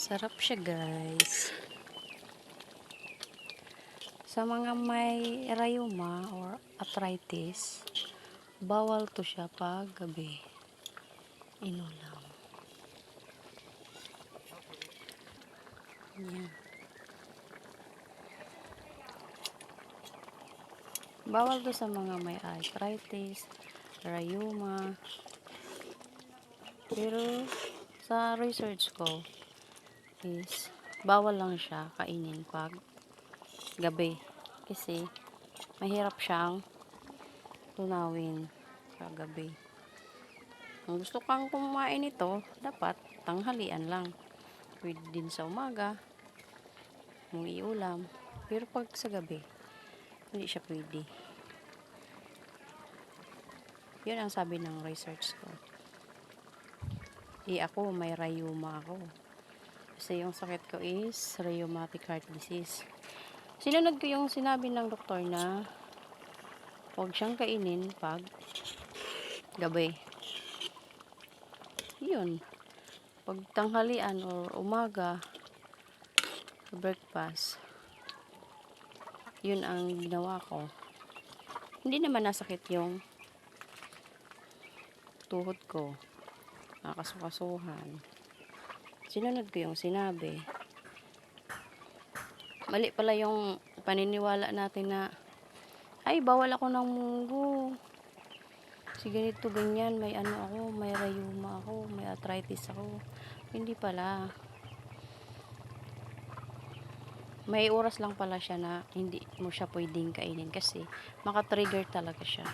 Sarap siya guys. Sa mga may rayuma or arthritis, bawal to siya pag gabi. Inulam. Yan. Bawal to sa mga may arthritis, rayuma. Pero sa research ko is bawal lang siya kainin pag gabi. Kasi mahirap siyang tunawin sa gabi. Kung gusto kang kumain ito, dapat tanghalian lang. Pwede din sa umaga, mong iulam. Pero pag sa gabi, hindi siya pwede. Yun ang sabi ng research ko. Eh ako, may rayuma ako. Kasi yung sakit ko is rheumatic heart disease. Sinunod ko yung sinabi ng doktor na huwag siyang kainin pag gabi. Yun. Pag tanghalian or umaga, breakfast, yun ang ginawa ko. Hindi naman nasakit yung tuhod ko. Nakasukasuhan. Sinunod ko yung sinabi. Mali pala yung paniniwala natin na ay, bawal ako ng munggo. Si ganito, ganyan, may ano ako, may rayuma ako, may arthritis ako. Hindi pala. May oras lang pala siya na hindi mo siya pwedeng kainin kasi makatrigger talaga siya.